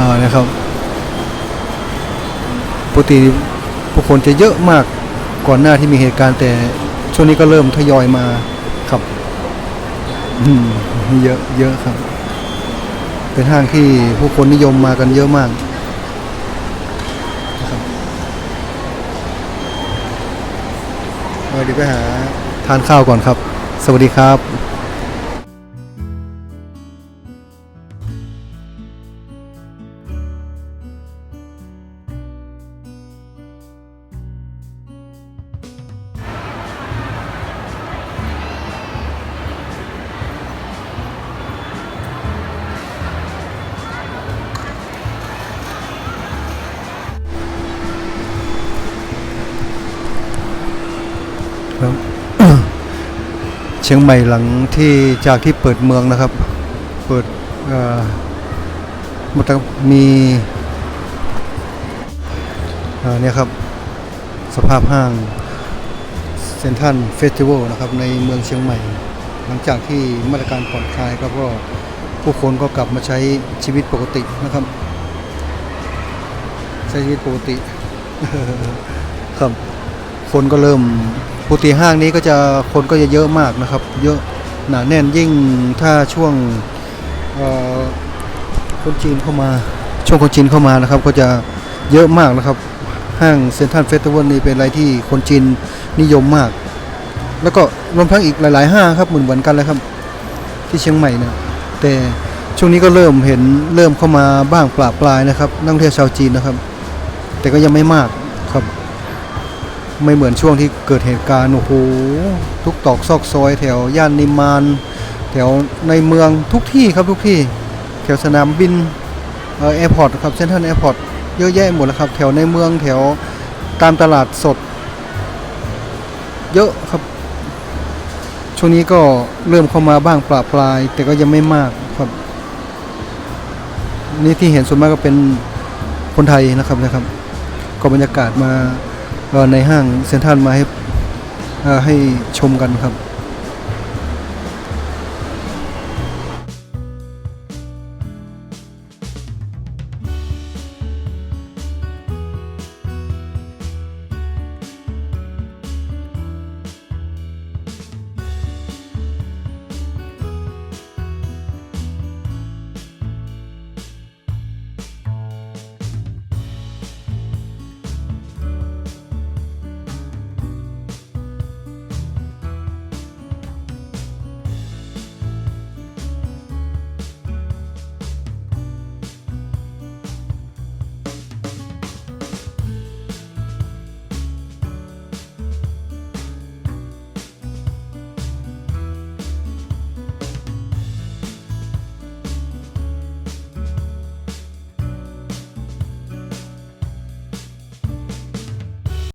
อ่านะครับปกติผู้คนจะเยอะมากก่อนหน้าที่มีเหตุการณ์แต่ช่วงนี้ก็เริ่มทยอยมาครับเยอะเยอะครับ เป็นห้างที่ผู้คนนิยมมากันเยอะมากนะครับเเดี๋ยวไปหาทานข้าวก่อนครับ สวัสดีครับ ครับ เชียงใหม่หลังที่จากที่เปิดเมืองนะครับ เปิดมันจะมีเอ่อเนี่ยครับ สภาพห้างเซนทันเฟสติวัลนะครับในเมืองเชียงใหม่ หลังจากที่มาตรการผ่อนคลายครับก็ผู้คนก็กลับมาใช้ชีวิตปกตินะครับ ใช้ชีวิตปกติครับคนก็เริ่ม ปกติห้างนี้ก็จะคนก็จะเยอะมากนะครับ เยอะหนาแน่นยิ่งถ้าช่วงคนจีนเข้ามาช่วงคนจีนเข้ามานะครับ ก็จะเยอะมากนะครับ ห้างเซ็นทรัลเฟสติวัลนี่เป็นอะไรที่คนจีนนิยมมาก แล้วก็รวมทั้งอีกหลาย ๆ ห้างครับเหมือนเหมือนกันเลยครับ ที่เชียงใหม่เนี่ยแต่ช่วงนี้ก็เริ่มเห็นเริ่มเข้ามาบ้างปลาปลายนะครับนักท่องเที่ยวชาวจีนนะครับ แต่ก็ยังไม่มากครับ ไม่เหมือนช่วงที่เกิดเหตุการณ์โอ้โหทุกตอกซอกซอย แถวย่านนิมาน แถวในเมืองทุกที่ครับทุกที่ แถวสนามบินเออแอร์พอร์ตครับเซ็นทรัลแอร์พอร์ตเยอะแยะหมดแล้วครับ แถวในเมืองแถวตามตลาดสด เยอะครับ ช่วงนี้ก็เริ่มเข้ามาบ้างปลาปลาย แต่ก็ยังไม่มากครับ นี่ที่เห็นส่วนมากก็เป็นคนไทยนะครับนะครับ ก็บรรยากาศมา ในห้างเซ็นทรัลมาให้ให้ชมกันครับ